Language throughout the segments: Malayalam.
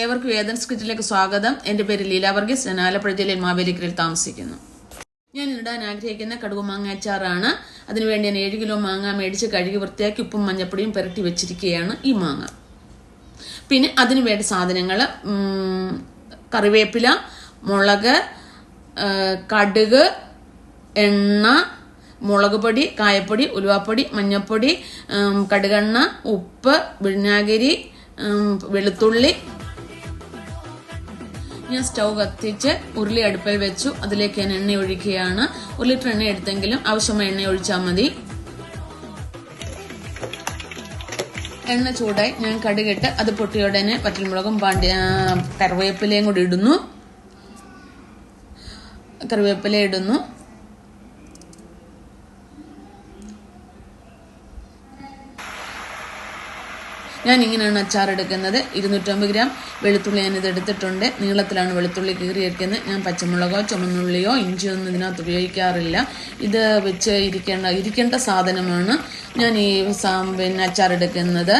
ഏവർക്കും ഏതൻസ് കിച്ചണിലേക്ക് സ്വാഗതം. എന്റെ പേര് ലീല വർഗീസ്. ഞാൻ ആലപ്പുഴ ജില്ലയിൽ മാവേലിക്കരയിൽ താമസിക്കുന്നു. ഞാൻ ഇടാൻ ആഗ്രഹിക്കുന്ന കടുക് മാങ്ങ അച്ചാറാണ് അതിനുവേണ്ടി ഞാൻ ഏഴ് കിലോ മാങ്ങ മേടിച്ച് കഴുകി വൃത്തിയാക്കി ഉപ്പും മഞ്ഞപ്പൊടിയും പുരട്ടി വെച്ചിരിക്കുകയാണ് ഈ മാങ്ങ. പിന്നെ അതിനു വേണ്ട സാധനങ്ങൾ കറിവേപ്പില മുളക് കടുക് എണ്ണ മുളക് പൊടി കായപ്പൊടി ഉലുവാപ്പൊടി മഞ്ഞൾപ്പൊടി കടുകെണ്ണ ഉപ്പ് വിനാഗിരി വെളുത്തുള്ളി ഞാൻ സ്റ്റൗ കത്തിച്ച് ഉരുളി അടുപ്പിൽ വെച്ചു. അതിലേക്ക് ഞാൻ എണ്ണ ഒഴിക്കുകയാണ്. ഒരു ലിറ്റർ എണ്ണ എടുത്തെങ്കിലും ആവശ്യമായ എണ്ണ ഒഴിച്ചാൽ മതി. എണ്ണ ചൂടായി ഞാൻ കടുകിട്ട് അത് പൊട്ടിയോടനെ പറ്റൽമുളകും പാണ്ടി കറിവേപ്പിലയും കൂടി ഇടുന്നു. കറിവേപ്പില ഇടുന്നു. ഞാൻ ഇങ്ങനെയാണ് അച്ചാർ എടുക്കുന്നത്. ഇരുന്നൂറ്റമ്പത് ഗ്രാം വെളുത്തുള്ളി ഞാനിത് എടുത്തിട്ടുണ്ട്. നീളത്തിലാണ് വെളുത്തുള്ളി കീറിയിരിക്കുന്നത്. ഞാൻ പച്ചമുളകോ ചുമന്നുള്ളിയോ ഇഞ്ചിയോ ഒന്നും ഇതിനകത്ത് ഉപയോഗിക്കാറില്ല. ഇത് വെച്ച് ഇരിക്കേണ്ട ഇരിക്കേണ്ട സാധനമാണ് ഞാൻ ഈ പിന്നെ അച്ചാർ എടുക്കുന്നത്.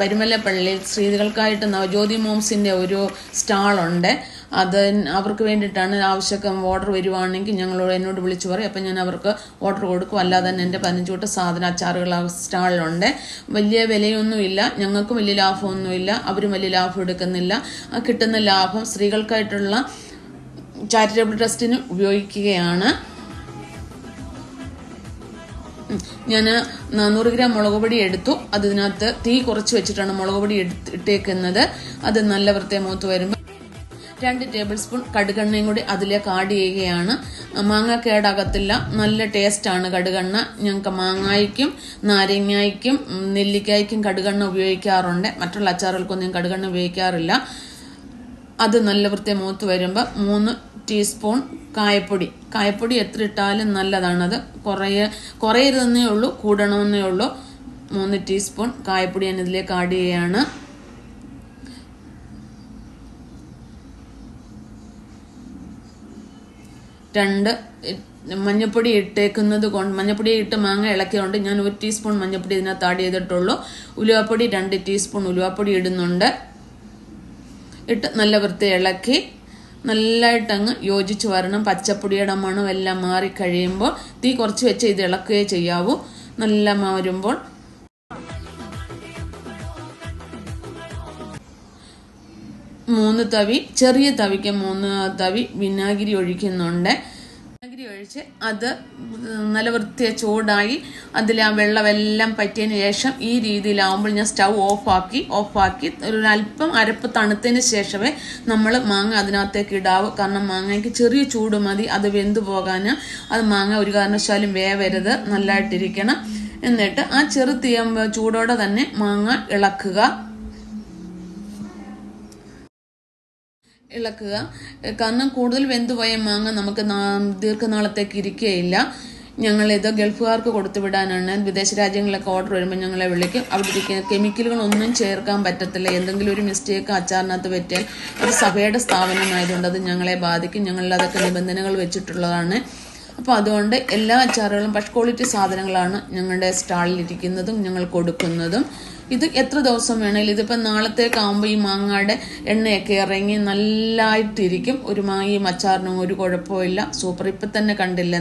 പരുമലപ്പള്ളിയിൽ സ്ത്രീകൾക്കായിട്ട് നവജ്യോതി മോംസിന്റെ ഒരു സ്റ്റാളുണ്ട്. അത് അവർക്ക് വേണ്ടിയിട്ടാണ് ആവശ്യമൊക്കെ ഓർഡർ വരുവാണെങ്കിൽ ഞങ്ങളോട് എന്നോട് വിളിച്ചു പറയും. അപ്പം ഞാൻ അവർക്ക് ഓർഡർ കൊടുക്കും. അല്ലാതെ തന്നെ എന്റെ പതിനഞ്ച് കൂട്ട സാധന അച്ചാറുകൾ സ്റ്റാളിലുണ്ട്. വലിയ വിലയൊന്നുമില്ല. ഞങ്ങൾക്കും വലിയ ലാഭമൊന്നുമില്ല. അവരും വലിയ ലാഭം എടുക്കുന്നില്ല. കിട്ടുന്ന ലാഭം സ്ത്രീകൾക്കായിട്ടുള്ള ചാരിറ്റബിൾ ട്രസ്റ്റിന് ഉപയോഗിക്കുകയാണ്. ഞാൻ നാനൂറ് ഗ്രാം മുളക് പൊടി എടുത്തു. അതിനകത്ത് തീ കുറച്ച് വെച്ചിട്ടാണ് മുളക് പൊടി എടുത്ത് ഇട്ടേക്കുന്നത്. അത് നല്ല വൃത്തിയെ മൂത്ത് വരുമ്പോൾ രണ്ട് ടേബിൾ സ്പൂൺ കടുകെണ്ണയും കൂടി അതിലേക്ക് ആഡ് ചെയ്യുകയാണ്. മാങ്ങ കേടാകത്തില്ല നല്ല ടേസ്റ്റാണ് കടുകെണ്ണ. ഞങ്ങൾക്ക് മാങ്ങായ്ക്കും നാരങ്ങായ്ക്കും നെല്ലിക്കായ്ക്കും കടുകെണ്ണ ഉപയോഗിക്കാറുണ്ട്. മറ്റുള്ള അച്ചാറുകൾക്കൊന്നും കടുകെണ്ണ ഉപയോഗിക്കാറില്ല. അത് നല്ല വൃത്തി മൂത്ത് വരുമ്പോൾ മൂന്ന് ടീസ്പൂൺ കായപ്പൊടി. കായപ്പൊടി എത്ര ഇട്ടാലും നല്ലതാണത് കുറേ കുറയരുതെന്നേ ഉള്ളൂ കൂടണമെന്നേ ഉള്ളൂ. മൂന്ന് ടീസ്പൂൺ കായപ്പൊടി ഞാൻ ഇതിലേക്ക് ആഡ് ചെയ്യുകയാണ്. രണ്ട് മഞ്ഞപ്പൊടി ഇട്ടേക്കുന്നത് കൊണ്ട് മഞ്ഞപ്പൊടി ഇട്ട് മാങ്ങ ഇളക്കിയതുകൊണ്ട് ഞാൻ ഒരു ടീസ്പൂൺ മഞ്ഞപ്പൊടി ഇതിനകത്ത് ആഡ് ചെയ്തിട്ടുള്ളൂ. ഉലുവാപ്പൊടി രണ്ട് ടീസ്പൂൺ ഉലുവാപ്പൊടി ഇടുന്നുണ്ട്. ഇട്ട് നല്ല വൃത്തി ഇളക്കി നല്ലതായിട്ടങ്ങ് യോജിച്ച് വരണം. പച്ചപ്പൊടിയുടെ മണം എല്ലാം മാറി കഴിയുമ്പോൾ തീ കുറച്ച് വെച്ച് ഇത് ഇളക്കുകയേ ചെയ്യാവൂ. നല്ല മാറുമ്പോൾ മൂന്ന് തവി ചെറിയ തവിക്ക് മൂന്ന് തവി വിനാഗിരി ഒഴിക്കുന്നുണ്ട്. വിനാഗിരി ഒഴിച്ച് അത് നല്ല വൃത്തിയെ ചൂടായി അതിൽ ആ വെള്ളമെല്ലാം പറ്റിയതിന് ശേഷം ഈ രീതിയിലാവുമ്പോൾ ഞാൻ സ്റ്റൗ ഓഫാക്കി ഓഫാക്കി ഒരു അല്പം അരപ്പ് തണുത്തതിന് ശേഷമേ നമ്മൾ മാങ്ങ അതിനകത്തേക്ക് ഇടാവൂ. കാരണം മാങ്ങയ്ക്ക് ചെറിയ ചൂട് മതി അത് വെന്തു പോകാൻ അത് മാങ്ങ ഒരു കാരണവശാലും വേവരുത് നല്ലതായിട്ടിരിക്കണം എന്നിട്ട് ആ ചെറു തീയ ചൂടോടെ തന്നെ മാങ്ങ ഇളക്കുക. ഇളക്കുക. കാരണം കൂടുതൽ വെന്തുപോയ മാങ്ങ നമുക്ക് ദീർഘനാളത്തേക്ക് ഇരിക്കുകയില്ല. ഞങ്ങളിത് ഗൾഫുകാർക്ക് കൊടുത്തു വിടാനാണ്. വിദേശ രാജ്യങ്ങളിലൊക്കെ ഓർഡർ വരുമ്പോൾ ഞങ്ങളെ വിളിക്കും. അവിടെ ഇരിക്കുന്ന കെമിക്കലുകളൊന്നും ചേർക്കാൻ പറ്റത്തില്ല. എന്തെങ്കിലും ഒരു മിസ്റ്റേക്ക് അച്ചാറിനകത്ത് പറ്റിയാൽ ഒരു സഭയുടെ സ്ഥാപനമായതുകൊണ്ട് അത് ഞങ്ങളെ ബാധിക്കും. ഞങ്ങളിൽ അതൊക്കെ നിബന്ധനകൾ വെച്ചിട്ടുള്ളതാണ്. അപ്പോൾ അതുകൊണ്ട് എല്ലാ അച്ചാറുകളും ഫസ്റ്റ് ക്വാളിറ്റി സാധനങ്ങളാണ് ഞങ്ങളുടെ സ്റ്റാളിൽ ഇരിക്കുന്നതും ഞങ്ങൾ കൊടുക്കുന്നതും. ഇത് എത്ര ദിവസം വേണമെങ്കിലും ഇതിപ്പോൾ നാളത്തേക്കാവുമ്പോൾ ഈ മാങ്ങയുടെ എണ്ണയൊക്കെ ഇറങ്ങി നല്ലതായിട്ടിരിക്കും ഒരു മാങ്ങയും അച്ചാറിനും ഒരു കുഴപ്പമില്ല സൂപ്പർ. ഇപ്പം തന്നെ കണ്ടില്ല.